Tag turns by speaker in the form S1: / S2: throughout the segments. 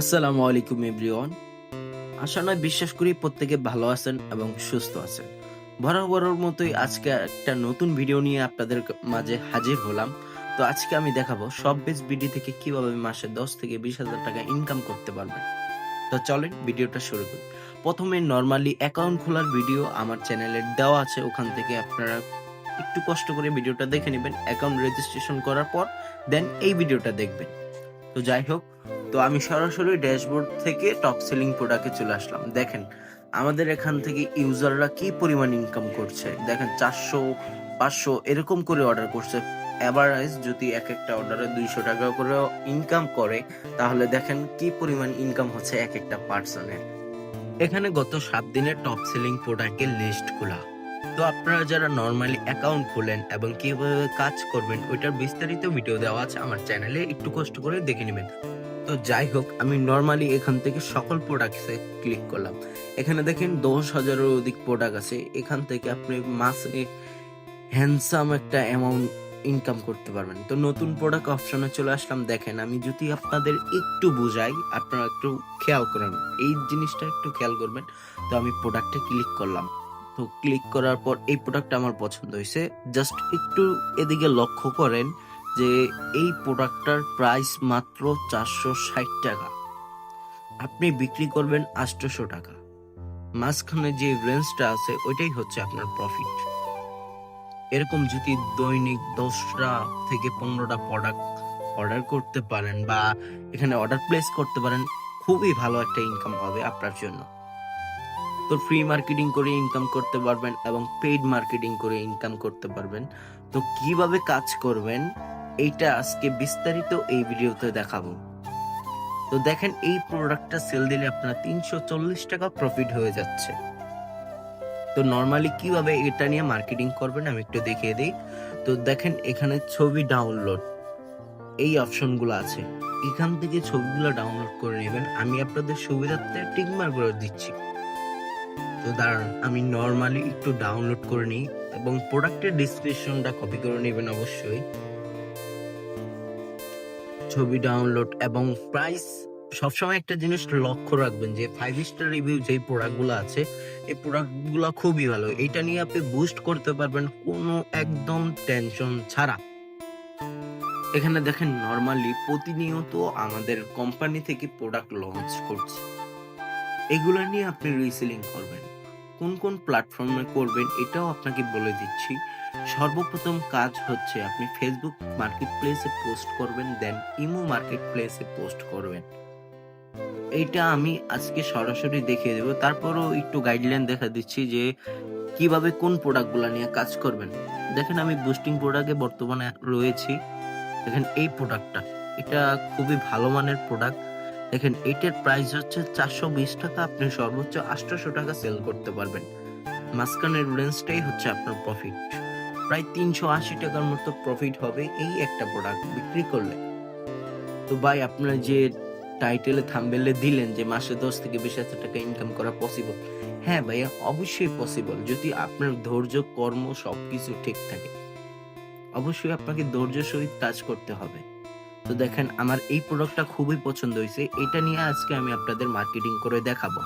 S1: আসসালামু আলাইকুম, এভরিওয়ান। আশা নয়, বিশ্বাস করি প্রত্যেকে ভালো আছেন এবং সুস্থ আছেন। বরাবরের মতোই আজকে একটা নতুন ভিডিও নিয়ে আপনাদের মাঝে হাজির হলাম। তো আজকে আমি দেখাবো সব বেস বিডি থেকে কীভাবে মাসে দশ থেকে বিশ হাজার টাকা ইনকাম করতে পারবেন। তো চলেন ভিডিওটা শুরু করি। প্রথমে নর্মালি অ্যাকাউন্ট খোলার ভিডিও আমার চ্যানেলে দেওয়া আছে। ওখান থেকে আপনারা একটু কষ্ট করে ভিডিওটা দেখে নেবেন। অ্যাকাউন্ট রেজিস্ট্রেশন করার পর দেন এই ভিডিওটা দেখবেন। তো যাই হোক তো আমি সরাসরি ড্যাশবোর্ড থেকে টপ সেলিং প্রোডাক্টে চলে আসলাম। দেখেন, আমাদের এখান থেকে ইউজাররা কি পরিমাণ ইনকাম করছে? দেখেন, চারশো, পাঁচশো এরকম করে অর্ডার করছে। অ্যাভারেজ যদি এক একটা অর্ডারে দুইশো টাকা করে ইনকাম করে, তাহলে দেখেন কি পরিমাণ ইনকাম হচ্ছে এক একটা পার্সনের এখানে গত সাত দিনের টপ সেলিং প্রোডাক্টের লিস্ট খোলা। তো আপনারা যারা নর্মালি অ্যাকাউন্ট খোলেন এবং কীভাবে কাজ করবেন, ওইটার বিস্তারিত ভিডিও দেওয়া আছে আমার চ্যানেলে একটু কষ্ট করে দেখে নেবেন। তো যাই হোক, আমি নর্মালি এখান থেকে সকল প্রোডাক্টসে ক্লিক করলাম। এখানে দেখেন দশ হাজারের অধিক প্রোডাক্ট আছে। এখান থেকে আপনি মাসে হ্যান্ডসাম একটা অ্যামাউন্ট ইনকাম করতে পারবেন। তো নতুন প্রোডাক্ট অপশনে চলে আসলাম। দেখেন, আমি যদি আপনাদের একটু বুঝাই, আপনারা একটু খেয়াল করেন। এই জিনিসটা একটু খেয়াল করবেন। তো আমি প্রোডাক্টে ক্লিক করলাম। তো ক্লিক করার পর এই প্রোডাক্টটা আমার পছন্দ হয়েছে। জাস্ট একটু এদিকে লক্ষ্য করেন যে এই প্রোডাক্টটার প্রাইস মাত্র চারশো ষাট টাকা। আপনি বিক্রি করবেন আটশোশো টাকা। মাঝখানে যে রেঞ্জটা আছে, ওইটাই হচ্ছে আপনার প্রফিট এরকম যদি দৈনিক দশটা থেকে পনেরোটা প্রোডাক্ট অর্ডার করতে পারেন বা এখানে অর্ডার প্লেস করতে পারেন, খুবই ভালো একটা ইনকাম হবে আপনার জন্য। তো ফ্রি মার্কেটিং করে ইনকাম করতে পারবেন এবং পেইড মার্কেটিং করে ইনকাম করতে পারবেন। তো কীভাবে কাজ করবেন? এইটা আজকে বিস্তারিত এই ভিডিওতে দেখাবো। তো দেখেন, এই প্রোডাক্টটা সেল দিলে আপনার তিনশো চল্লিশ টাকা প্রফিট হয়ে যাচ্ছে। তো নর্মালি কীভাবে এটা নিয়ে মার্কেটিং করবেন আমি একটু দেখিয়ে দিই। তো দেখেন, এখানে ছবি ডাউনলোড এই অপশনগুলো আছে। এখান থেকে ছবিগুলো ডাউনলোড করে নেবেন। আমি আপনাদের সুবিধার্থে টিকমার করে দিচ্ছি। তো দাঁড়ান, আমি নর্মালি একটু ডাউনলোড করে নিই এবং প্রোডাক্টের ডিসক্রিপশনটা কপি করে নেবেন অবশ্যই। ছবি ডাউনলোড এবং প্রাইস সবসময় একটা জিনিস লক্ষ্য রাখবেন যে ফাইভ স্টার রিভিউ যেই প্রোডাক্টগুলো আছে, এই প্রোডাক্টগুলো খুবই ভালো। এটা নিয়ে আপনি বুস্ট করতে পারবেন কোনো একদম টেনশন ছাড়া। এখানে দেখেন নর্মালি প্রতিনিয়ত আমাদের কোম্পানি থেকে প্রোডাক্ট লঞ্চ করছে। এগুলো নিয়ে আপনি রিসেলিং করবেন। কোন কোন প্ল্যাটফর্মে করবেন এটাও আপনাকে বলে দিচ্ছি। সর্বপ্রথম কাজ হচ্ছে আপনি ফেসবুক মার্কেট প্লেসে পোস্ট করবেন দেন ইমো মার্কেট প্লেসে পোস্ট করবেন। এইটা আমি আজকে সরাসরি দেখিয়ে দেবো। তারপরও একটু গাইডলাইন দেখা দিচ্ছি যে কীভাবে কোন প্রোডাক্টগুলো নিয়ে কাজ করবেন। দেখেন আমি বুস্টিং প্রোডাক্টে বর্তমানে রয়েছি। দেখেন এই প্রোডাক্টটা এটা খুবই ভালো মানের প্রোডাক্ট দেখেন, এটার প্রাইস হচ্ছে চারশো বিশ টাকা। আপনি সর্বোচ্চ আটশোশো টাকা সেল করতে পারবেন। মাঝখানের রেঞ্জটাই হচ্ছে আপনার প্রফিট প্রায় তিনশো আশি টাকার মতো প্রফিট হবে এই একটা প্রোডাক্ট বিক্রি করলে। তো ভাই, আপনার যে টাইটেলে থাম্বেলে দিলেন যে মাসে দশ থেকে বিশ হাজার টাকা ইনকাম করা পসিবল হ্যাঁ ভাইয়া, অবশ্যই পসিবল যদি আপনার ধৈর্য, কর্ম সবকিছু ঠিক থাকে, অবশ্যই আপনাকে ধৈর্য সহিত কাজ করতে হবে। তো দেখেন, আমার এই প্রোডাক্টটা খুবই পছন্দ হয়েছে। এটা নিয়ে আজকে আমি আপনাদের মার্কেটিং করে দেখাবো।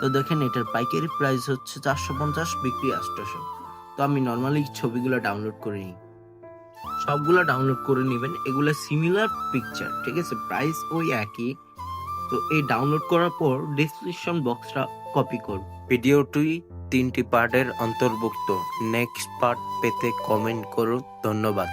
S1: তো দেখেন, এটার পাইকারি প্রাইস হচ্ছে চারশো পঞ্চাশ, বিক্রি আটশোশো তো আমি নর্মালি ছবিগুলো ডাউনলোড করে নিই। সবগুলো ডাউনলোড করে নেবেন। এগুলো সিমিলার পিকচার ঠিক আছে? প্রাইস ওই একই। তো এই ডাউনলোড করার পর ডিসক্রিপশন বক্সটা কপি করব ভিডিওটি তিনটি পার্টের অন্তর্ভুক্ত। নেক্সট পার্ট পেতে কমেন্ট করুন। ধন্যবাদ।